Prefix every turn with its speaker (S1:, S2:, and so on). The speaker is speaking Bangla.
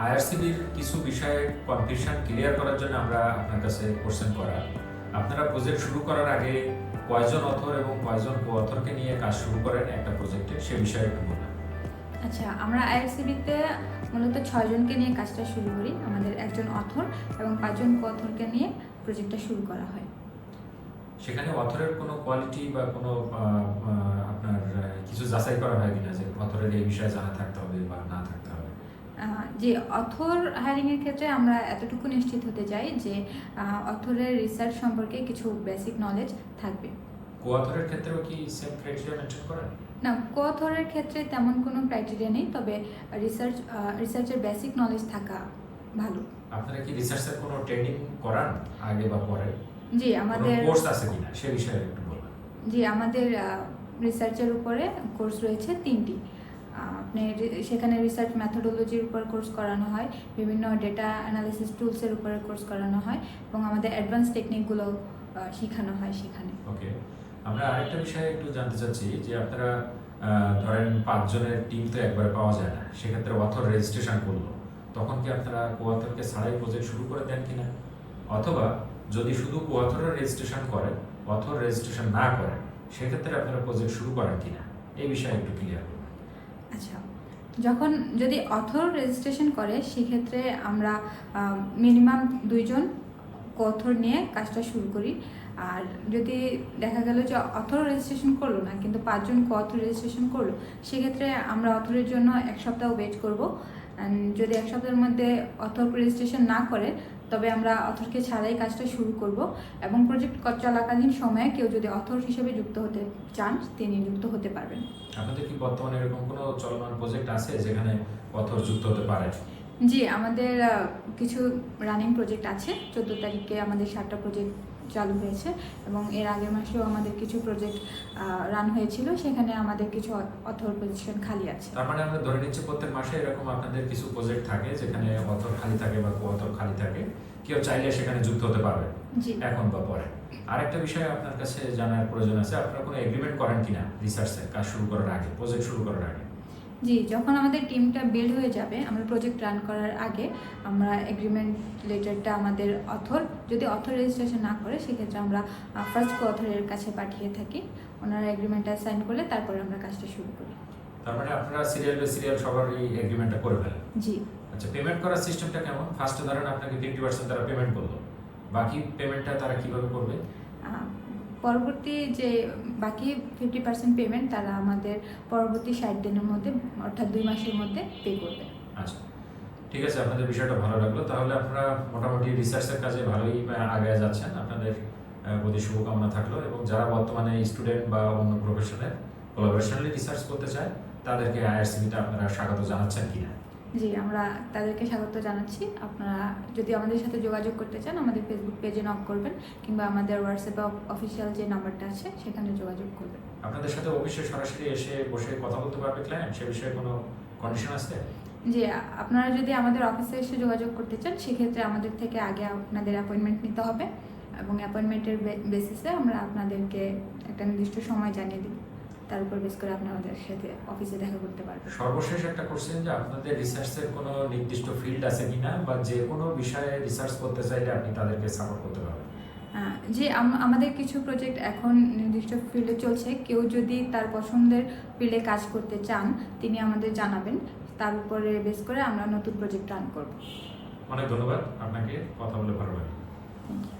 S1: আইআরসিবির কিছু বিষয়ে কনফিউশন ক্লিয়ার করার জন্য আমরা আপনার কাছে কোশ্চেন করা। আপনারা প্রজেক্ট শুরু করার আগে কয়জন অথর এবং কয়জন কো অথরকে নিয়ে কাজ শুরু করেন একটা প্রজেক্টে সে বিষয়ে একটু বলুন।
S2: আচ্ছা আমরা আইআরসিবিতে মূলত ছয়জনকে নিয়ে কাজটা শুরু করি আমাদের একজন অথর এবং পাঁচজন কো অথরকে নিয়ে প্রজেক্টটা শুরু করা হয়।
S1: সেখানে অথরের কোনো কোয়ালিটি বা কোনো আপনার কিছু যাচাই করা হয় কিনা যে অথরের এই বিষয়ে জানা থাকতে হবে বা না থাকতে
S2: যে অথর হায়ারিংয়ের ক্ষেত্রে আমরা এতটুকু নিশ্চিত হতে চাই যে অথরের রিসার্চ সম্পর্কে কিছু বেসিক নলেজ থাকবে।
S1: কো ক্ষেত্রেও কি সেম ক্রাইটেরিয়া মেনটেন করেন?
S2: না কোথরের ক্ষেত্রে তেমন কোনো ক্রাইটেরিয়া নেই তবে রিসার্চ রিসার্চের বেসিক নলেজ থাকা ভালো।
S1: আপনারা কি রিসার্চের কোনো ট্রেনিং করান আগে বা পরে?
S2: জি আমাদের
S1: কোর্স আছে কিনা? সে বিষয়ে একটু বলবেন।
S2: জি আমাদের রিসার্চের উপরে কোর্স রয়েছে তিনটি। আপনি সেখানে রিসার্চ ম্যাথোডোলজির উপর কোর্স করানো হয়, বিভিন্ন ডেটা অ্যানালিসিস টুলসের উপরে কোর্স করানো হয় এবং আমাদের অ্যাডভান্স টেকনিকগুলো শেখানো হয় সেখানে।
S1: ওকে। আমরা আরেকটা বিষয়ে একটু জানতে চাচ্ছি যে আপনারা ধরেন পাঁচজনের টিম তো একবারে পাওয়া যায় না, সেক্ষেত্রে অথর রেজিস্ট্রেশন করল। তখন কি আপনারা কো অথরকে ছাড়াই প্রজেক্ট শুরু করে দেন কিনা? অথবা যদি শুধু কো অথরের রেজিস্ট্রেশন করেন অথর রেজিস্ট্রেশন না করেন সেক্ষেত্রে আপনারা প্রজেক্ট শুরু করেন কিনা? এই বিষয়ে একটু ক্লিয়ার করুন।
S2: আচ্ছা যখন যদি অথর রেজিস্ট্রেশন করে, সেক্ষেত্রে আমরা মিনিমাম দুইজন কথর নিয়ে কাজটা শুরু করি। আর যদি দেখা গেল যে অথর রেজিস্ট্রেশন করল না, কিন্তু পাঁচজন কথর রেজিস্ট্রেশন করল, সেক্ষেত্রে আমরা অথরের জন্য এক সপ্তাহ ওয়েট করব। যদি এক সপ্তাহের মধ্যে অথর রেজিস্ট্রেশন না করে তবে আমরা অথরকে ছাড়াই কাজটা শুরু করব। এবং প্রজেক্ট চলাকালীন সময়ে কেউ যদি অথর হিসেবে যুক্ত হতে চান তিনি যুক্ত হতে পারবেন।
S1: আপনাদের কি বর্তমানে এরকম কোনো চলমান প্রজেক্ট আছে যেখানে অথর যুক্ত হতে পারে?
S2: জি আমাদের কিছু রানিং প্রজেক্ট আছে। চোদ্দ তারিখে আমাদের সাতটা প্রজেক্ট চালু হয়েছে এবং এর আগের মাসেও আমাদের কিছু প্রজেক্ট রান হয়েছিল সেখানে আমাদের কিছু অথর পজিশন খালি আছে।
S1: তার মানে আমরা ধরে নিচ্ছি প্রত্যেক মাসে এরকম আপনাদের কিছু প্রজেক্ট থাকে যেখানে অথর খালি থাকে বা কো অথর খালি থাকে। কেউ চাইলে সেখানে যুক্ত হতে পারবে।
S2: জি।
S1: এখন বা পরে। আরেকটা বিষয় আপনার কাছে জানার প্রয়োজন আছে আপনারা কোনো এগ্রিমেন্ট করেন কিনা রিসার্চের কাজ শুরু করার আগে প্রজেক্ট শুরু করার আগে?
S2: জি যখন আমাদের টিমটা বিল্ড হয়ে যাবে আমরা প্রজেক্ট রান করার আগে আমরা এগ্রিমেন্ট লেটারটা আমাদের অথর যদি অথর রেজিস্ট্রেশন না করে সেক্ষেত্রে আমরা ফার্স্ট অথরের কাছে পাঠিয়ে থাকি। ওনারা এগ্রিমেন্টটা সাইন করলে তারপরে আমরা কাজটা শুরু করি।
S1: তার মানে আপনারা সিরিয়াল বাই সিরিয়াল সবার এই এগ্রিমেন্টটা করে ফেলেন?
S2: জি।
S1: আচ্ছা পেমেন্ট করার সিস্টেমটা কেমন? ফার্স্টে ধরেন আপনাকে ফিফটি পার্সেন্ট তারা পেমেন্ট করল। বাকি পেমেন্টটা তারা কীভাবে করবে?
S2: পরবর্তী যে বাকি ফিফটি পার্সেন্ট পেমেন্ট তারা আমাদের পরবর্তী ষাট দিনের মধ্যে, অর্থাৎ দুই মাসের মধ্যে পে করবে।
S1: আচ্ছা। ঠিক আছে, আপনাদের বিষয়টা ভালো লাগল। তাহলে আপনারা মোটামুটি রিসার্চের কাজে ভালোই আগে যাচ্ছেন। আপনাদের প্রতি শুভকামনা থাকল এবং যারা বর্তমানে স্টুডেন্ট বা অন্য প্রফেশনের কোলাবোরেশনালি রিসার্চ করতে চায়, তাদেরকে আইআরসিবিটা আপনারা স্বাগত জানাচ্ছেন কিনা।
S2: জি আমরা তাদেরকে স্বাগত জানাচ্ছি। আপনারা যদি আমাদের সাথে যোগাযোগ করতে চান আমাদের ফেসবুক পেজে নক করবেন কিংবা আমাদের হোয়াটসঅ্যাপে অফিসিয়াল যে নাম্বারটা আছে সেখানে যোগাযোগ করবেন।
S1: আপনাদের সাথে অফিসে সরাসরি এসে বসে কথা বলতে পারবে ক্লায়েন্ট সে বিষয়ে কোনো কন্ডিশন আছে?
S2: জি আপনারা যদি আমাদের অফিসে এসে যোগাযোগ করতে চান সেক্ষেত্রে আমাদের থেকে আগে আপনাদের অ্যাপয়েন্টমেন্ট নিতে হবে এবং অ্যাপয়েন্টমেন্টের বেসিসে আমরা আপনাদেরকে একটা নির্দিষ্ট সময় জানিয়ে দিই তার উপর বেস করে আপনি আমাদের সাথে অফিসে দেখা করতে পারবেন।
S1: সর্বশেষ একটা কোশ্চেন যে আপনাদের রিসার্চের কোনো নির্দিষ্ট ফিল্ড আছে কিনা বা যে কোনো বিষয়ে রিসার্চ করতে চাইলে আপনি তাদেরকে সাপোর্ট করতে পারবেন।
S2: যে আম- আমাদের কিছু প্রজেক্ট এখন নির্দিষ্ট ফিল্ডে চলছে কেউ যদি তার পছন্দের ফিল্ডে কাজ করতে চান তিনি আমাদের জানাবেন। তার উপরে বেস করে আমরা নতুন প্রজেক্ট রান করব।
S1: অনেক ধন্যবাদ আপনাকে কথা বলে ভালো লাগে
S2: থ্যাংক ইউ